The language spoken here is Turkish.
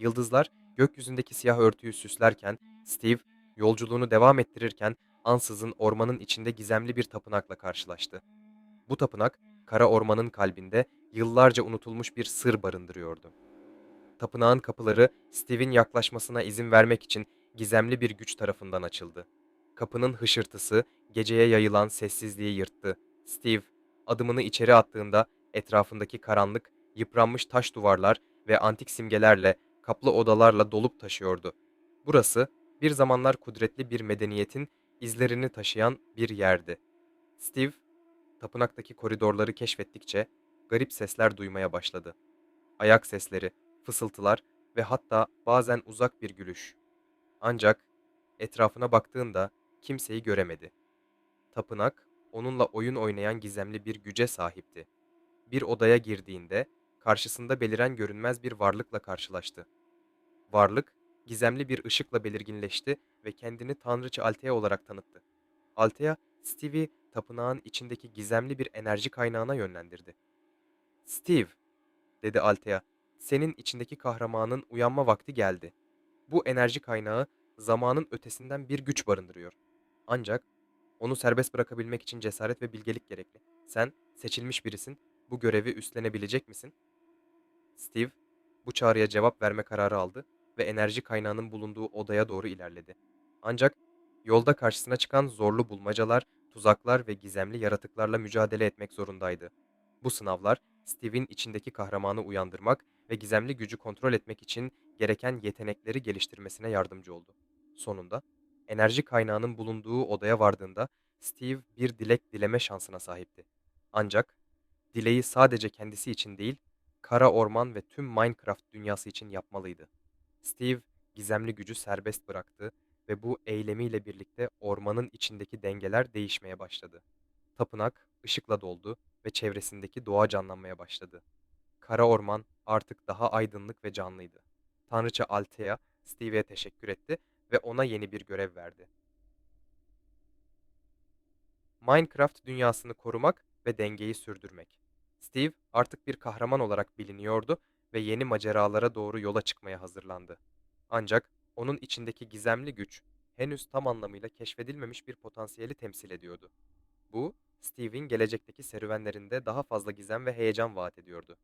Yıldızlar gökyüzündeki siyah örtüyü süslerken, Steve yolculuğunu devam ettirirken ansızın ormanın içinde gizemli bir tapınakla karşılaştı. Bu tapınak, kara ormanın kalbinde yıllarca unutulmuş bir sır barındırıyordu. Tapınağın kapıları Steve'in yaklaşmasına izin vermek için gizemli bir güç tarafından açıldı. Kapının hışırtısı geceye yayılan sessizliği yırttı. Steve adımını içeri attığında etrafındaki karanlık, yıpranmış taş duvarlar ve antik simgelerle kaplı odalarla dolup taşıyordu. Burası bir zamanlar kudretli bir medeniyetin izlerini taşıyan bir yerdi. Steve tapınaktaki koridorları keşfettikçe garip sesler duymaya başladı. Ayak sesleri, fısıltılar ve hatta bazen uzak bir gülüş. Ancak etrafına baktığında kimseyi göremedi. Tapınak, onunla oyun oynayan gizemli bir güce sahipti. Bir odaya girdiğinde karşısında beliren görünmez bir varlıkla karşılaştı. Varlık, gizemli bir ışıkla belirginleşti ve kendini Tanrıça Althea olarak tanıttı. Althea, Steve'i tapınağın içindeki gizemli bir enerji kaynağına yönlendirdi. "Steve," dedi Althea, "senin içindeki kahramanın uyanma vakti geldi. Bu enerji kaynağı zamanın ötesinden bir güç barındırıyor. Ancak onu serbest bırakabilmek için cesaret ve bilgelik gerekli. Sen seçilmiş birisin. Bu görevi üstlenebilecek misin?" Steve bu çağrıya cevap verme kararı aldı ve enerji kaynağının bulunduğu odaya doğru ilerledi. Ancak yolda karşısına çıkan zorlu bulmacalar, tuzaklar ve gizemli yaratıklarla mücadele etmek zorundaydı. Bu sınavlar Steve'in içindeki kahramanı uyandırmak ve gizemli gücü kontrol etmek için gereken yetenekleri geliştirmesine yardımcı oldu. Sonunda enerji kaynağının bulunduğu odaya vardığında Steve bir dilek dileme şansına sahipti. Ancak dileği sadece kendisi için değil, kara orman ve tüm Minecraft dünyası için yapmalıydı. Steve gizemli gücü serbest bıraktı ve bu eylemiyle birlikte ormanın içindeki dengeler değişmeye başladı. Tapınak ışıkla doldu ve çevresindeki doğa canlanmaya başladı. Kara orman artık daha aydınlık ve canlıydı. Tanrıça Althea Steve'e teşekkür etti ve ona yeni bir görev verdi. Minecraft dünyasını korumak ve dengeyi sürdürmek. Steve artık bir kahraman olarak biliniyordu ve yeni maceralara doğru yola çıkmaya hazırlandı. Ancak onun içindeki gizemli güç henüz tam anlamıyla keşfedilmemiş bir potansiyeli temsil ediyordu. Bu, Steve'in gelecekteki serüvenlerinde daha fazla gizem ve heyecan vaat ediyordu.